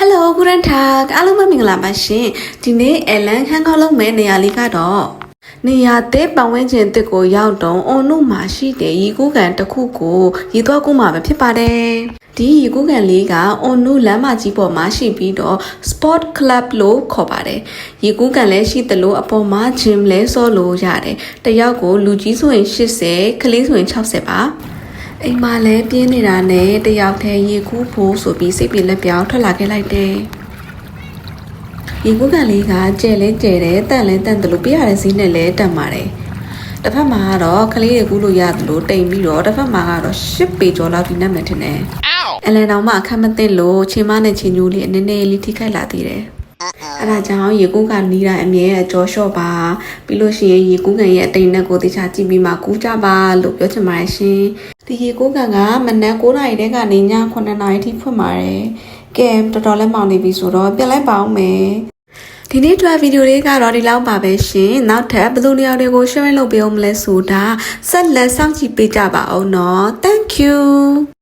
Hello ကုရန်ထာအားလုံးပဲမင်္ဂလာပါရှင်ဒီနေ့အလန်ခန်းကောက်လုံးမဲ့နေရာလေးကတော့နေရာတဲ့ပတ်ဝန်းကျင်တစ်ကိုရောက်တော့အွန်နုမှာရှိတဲ့ရေကူးကန်တစ်ခုကိုရေသွားကူးမှာပဲဖြစ်ပါတယ်ဒီရေကူးကန်လေးကအွန်နုလမ်းမကြီးပေါ်မှာရှိပြီးတော့ Sport Club လို့ခေါ်ပါတယ်ရေကူးကန်လည်းရှိသလိုအပေါ်မှာ gym လည်းဆော့လို့ရတယ်တယောက်ကိုလူကြီးဆိုရင်80ကလေးဆိုရင်60ပါ အိမ်မှာလည်းပြင်းနေတာနဲ့တယောက်တည်းရေကူးဖို့ဆိုပြီးစိတ်ပြေလက်ပြောင်းထွက်လာခဲ့လိုက်တယ်ရေကုတ်ကန်လေးကကျဲလဲကျဲတယ်တန့်လဲတန့်တယ်လို့ပြရတဲ့ဈေးနဲ့လဲတန့်ပါတယ်တစ်ဖက်မှာကတော့ကလေးတွေကူးလို့ရတယ်လို့တိမ်ပြီးတော့တစ်ဖက်မှာကတော့ရှစ်ပေကျော်လောက်ဒီနဲ့မှထင်တယ်အလန်တောင်မှအခက်မသိလို့ချင်းမနဲ့ချင်းညိုးလေးအနေနဲ့လေးထိခိုက်လာသေးတယ် အဲ့ဒါကြောင့်ရေကူးကန်နီးတိုင်းအမြဲအကျော်လျှော့ပါပြီးလို့ရှိရင်ရေကူးကန်ရဲ့အတိမ်နဲ့ကိုတေချာကြည့်ပြီးမှကူးကြပါလို့ပြောချင်ပါတယ်ရှင်ဒီရေကူးကန်ကမနက်9:00နာရီတည်းကနေည9:00နာရီထိဖွင့်ပါတယ်ကဲတော်တော်လေးမောင်နေပြီဆိုတော့ပြန်လိုက်ပါအောင်မယ်ဒီနေ့အတွက်ဗီဒီယိုလေးကတော့ဒီလောက်ပါပဲရှင်နောက်ထပ်ဘယ်လိုနေရာတွေကို share လုပ်ပေးအောင်မလဲဆိုတာဆက်လက်စောင့်ကြည့်ပေးကြပါအောင်နော် thank you